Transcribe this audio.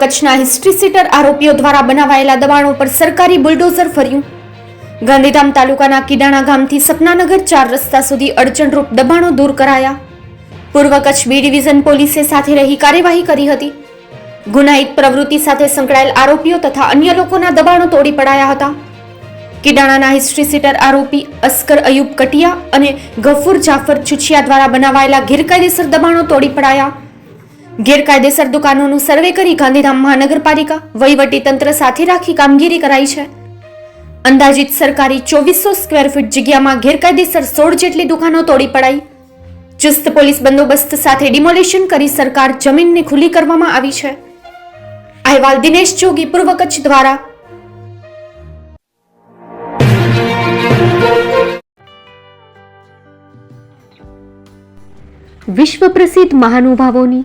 કચ્છના history seater આરોપીઓ દ્વારા બનાવાયેલા દબાણો પર સરકારી બુલડોઝર ફર્યું. ગાંધીધામ તાલુકાના કિડાણા ગામથી સપનાનગર ચાર રસ્તા સુધી અડચણરૂપ દબાણો દૂર કરાયા. પૂર્વ કચ્છ બી ડિવિઝન પોલીસે સાથે રહી કાર્યવાહી કરી હતી. ગુનાહિત પ્રવૃત્તિ સાથે સંકળાયેલ આરોપીઓ તથા અન્ય લોકોના દબાણો તોડી પડાયા હતા. કિડાણાના હિસ્ટ્રી સીટર આરોપી અસ્કર અયુબ કટિયા અને ગફુર જાફર છુછિયા દ્વારા બનાવાયેલા ગેરકાયદેસર દબાણો તોડી પડાયા. ગેરકાયદેસર દુકાનોનું સર્વે કરી ગાંધીધામ મહાનગરપાલિકા વહીવટી તંત્ર સાથે રાખી કામગીરી કરાઈ છે. અંદાજિત સરકારી ચોવીસો સ્ક્વેર ફીટ જગ્યામાં ગેરકાયદેસર સોળ જેટલી દુકાનો તોડી પડાઈ. ચુસ્ત પોલીસ બંદોબસ્ત સાથે ડિમોલિશન કરી સરકાર જમીનને ખુલ્લી કરવામાં આવી છે. અહેવાલ દિનેશ જોગી, પૂર્વ કચ્છ દ્વારા. વિશ્વ પ્રસિદ્ધ મહાનુભાવોની